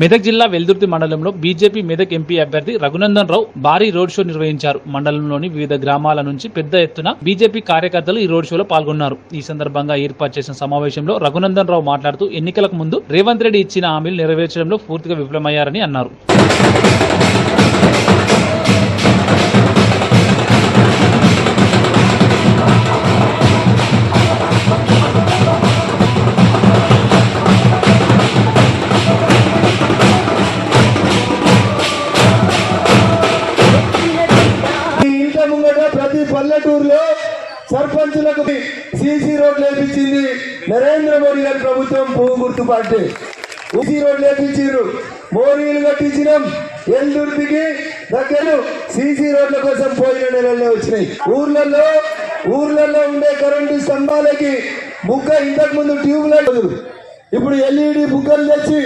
మెదక్ జిల్లా వెల్దుర్తి మండలంలో BJP Medak MP అభ్యర్థి రఘునందన్ రావు భారీ రోడ్ షో నిర్వహించారు. మండలంలోని వివిధ గ్రామాల నుంచి పెద్ద ఎత్తున బీజేపీ కార్యకర్తలు ఈ రోడ్ షోలో పాల్గొన్నారు. ఈ సందర్భంగా ఏర్పాటు చేసిన సమావేశంలో రఘునందన్ రావు మాట్లాడుతూ ఎన్నికలకు ముందు రేవంత్ రెడ్డి ఇచ్చిన హామీలు నెరవేర్చడంలో పూర్తిగా విఫలమయ్యారని అన్నారు. సర్పంచులకు సీసీ రోడ్లు వేపించింది నరేంద్ర మోడీ గారి ప్రభుత్వం పువ్వు గుర్తు పార్టీ. సీసీ రోడ్లు వేపించారు మోరీలు కట్టించినాం. ఎల్దుర్తికి దగ్గర సీసీ రోడ్ల కోసం పోయిన నెలల్లో వచ్చినాయి. ఊర్లలో ఊర్లలో ఉండే కరెంటు స్తంభాలకి బుగ్గ ఇంతకు ముందు ట్యూబ్ లైట్ ఇప్పుడు ఎల్ఈడి బుగ్గలు తెచ్చి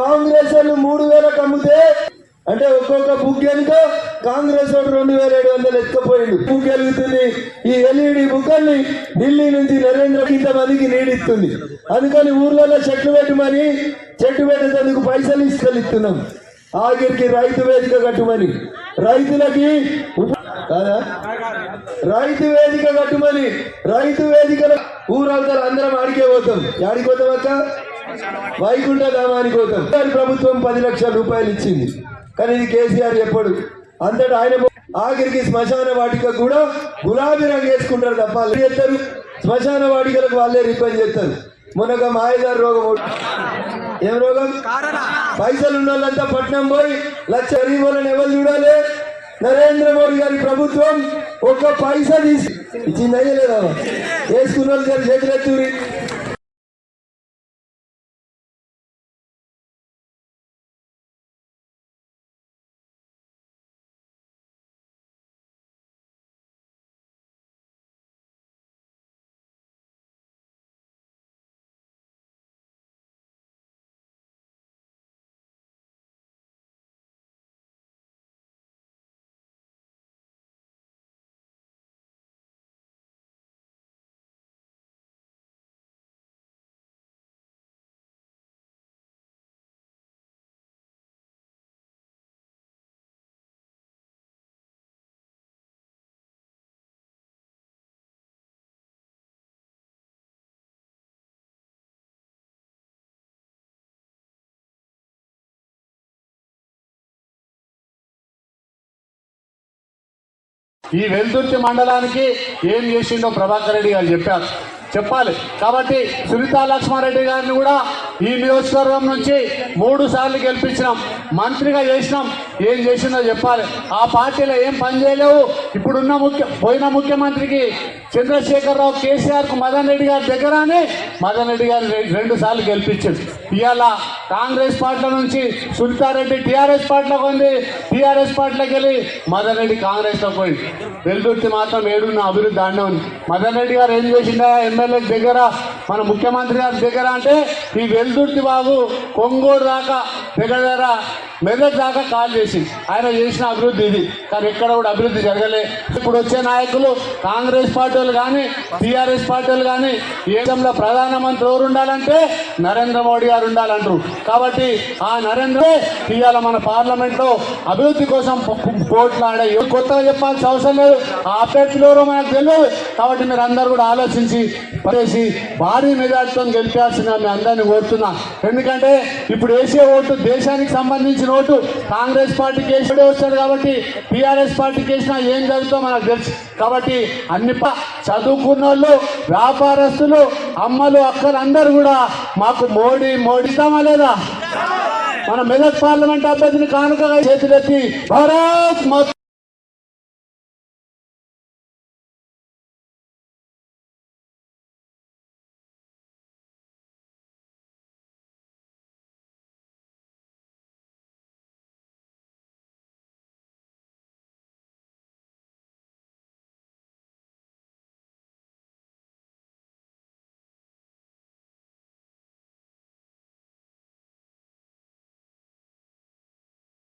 కాంగ్రెస్ మూడు వేలకు అమ్మితే అంటే ఒక్కొక్క బుక్ వెనుక కాంగ్రెస్ వాడు రెండు వేల ఏడు వందలు ఎత్తుకుపోయిండు. బుక్ వెలుగుతుంది ఈ ఎల్ఈడి బుక్కల్ని ఢిల్లీ నుంచి నరేంద్ర ఇంతమందికి నీడిస్తుంది అందుకని ఊర్లలో చెట్లు పెట్టమని చెట్టు పెట్టేందుకు పైసలు ఇస్తున్నాం. ఆఖరికి రైతు వేదిక కట్టుమని. రైతులకి కాదా? రైతు వేదిక కట్టుమని. రైతు వేదికల ఊరవతల అందరం ఆడికే పోతాం. ఆడికి పోతాం అక్క? వైకుంఠ ధామానికి పోతాం. ప్రభుత్వం పది లక్షల రూపాయలు ఇచ్చింది. కానీ ఇది కేసీఆర్ చెప్పడు. అంతటా ఆయన ఆఖరికి శ్మశాన వాటిక కూడా గులాబీ రంగు వేసుకుంటారు తప్ప చేస్తారు? శ్మశాన వాటికలకు వాళ్ళే రిపేర్ చేస్తారు. మొన్నొక మాయదారు రోగం. ఏం రోగం? పైసలు ఉన్న వాళ్ళంతా పట్నం పోయి లక్ష గరీబులను ఎవరు చూడాలి? నరేంద్ర మోడీ గారి ప్రభుత్వం ఒక్క పైసా తీసి ఇచ్చింది అయ్యలేదా వేసుకున్న వాళ్ళు జర ఈ వెల్దుర్తి మండలానికి ఏం చేసిండో ప్రభాకర్ రెడ్డి గారు చెప్పారు. చెప్పాలి. కాబట్టి సునీతా లక్ష్మారెడ్డి గారిని కూడా ఈ నియోజకవర్గం నుంచి మూడు సార్లు గెలిపించినాం. మంత్రిగా చేసినాం. ఏం చేసిందో చెప్పాలి. ఆ పార్టీలో ఏం పని చేయలేవు. ఇప్పుడున్న ముఖ్య పోయిన ముఖ్యమంత్రికి చంద్రశేఖరరావు కేసీఆర్కు మదన్ రెడ్డి గారి దగ్గరనే మదన్ రెడ్డి గారు రెండు సార్లు గెలిపించారు ఇవాళ కాంగ్రెస్ పార్టీల నుంచి సునీతారెడ్డి టీఆర్ఎస్ పార్టీలోకి ఉంది టీఆర్ఎస్ పార్టీలోకి వెళ్ళి మదన్ రెడ్డి కాంగ్రెస్లో వెల్దుర్తి మాత్రం ఏడున్న అభివృద్ధి ఆడనే ఉంది. మదన్ రెడ్డి గారు ఏం చేసిందా ఎమ్మెల్యే దగ్గర మన ముఖ్యమంత్రి గారి దగ్గర అంటే ఈ వెల్దుర్తి బాబు కొంగోడు దాకా దగ్గర మెదక్ దాకా కాల్ చేసి ఆయన చేసిన అభివృద్ధి ఇది. కానీ ఎక్కడ కూడా అభివృద్ధి జరగలే. ఇప్పుడు వచ్చే నాయకులు కాంగ్రెస్ పార్టీలు కానీ టీఆర్ఎస్ పార్టీలు కానీ ఏదంలో ప్రధానమంత్రి ఎవరు ఉండాలంటే నరేంద్ర మోడీ గారు ఉండాలంటారు. కాబట్టి ఆ నరేంద్ర ఇవాళ మన పార్లమెంట్లో అభివృద్ధి కోసం పోట్లాడే కొత్తగా చెప్పాల్సిన అవసరం లేదు. ఆ అభ్యర్థులు ఎవరో మనకు తెలియదు. కాబట్టి మీరు అందరు కూడా ఆలోచించి పనిచేసి భారీ మెజార్టీతో గెలిపాల్సిన మీ అందరినీ కోరుతున్నా ఎందుకంటే ఇప్పుడు వేసే ఓటు దేశానికి సంబంధించి సంబంధించిన ఓటు కాంగ్రెస్ పార్టీకి వేసి వస్తాడు కాబట్టి టీఆర్ఎస్ పార్టీకి వేసినా ఏం జరుగుతుందో మనకు తెలుసు. కాబట్టి అన్ని చదువుకున్న వాళ్ళు వ్యాపారస్తులు అమ్మలు అక్కలు అందరూ కూడా మాకు మోడీ మోడీ లేదా? మన మెదక్ పార్లమెంట్ అభ్యర్థిని కానుకగా చేతులెత్తి భారత్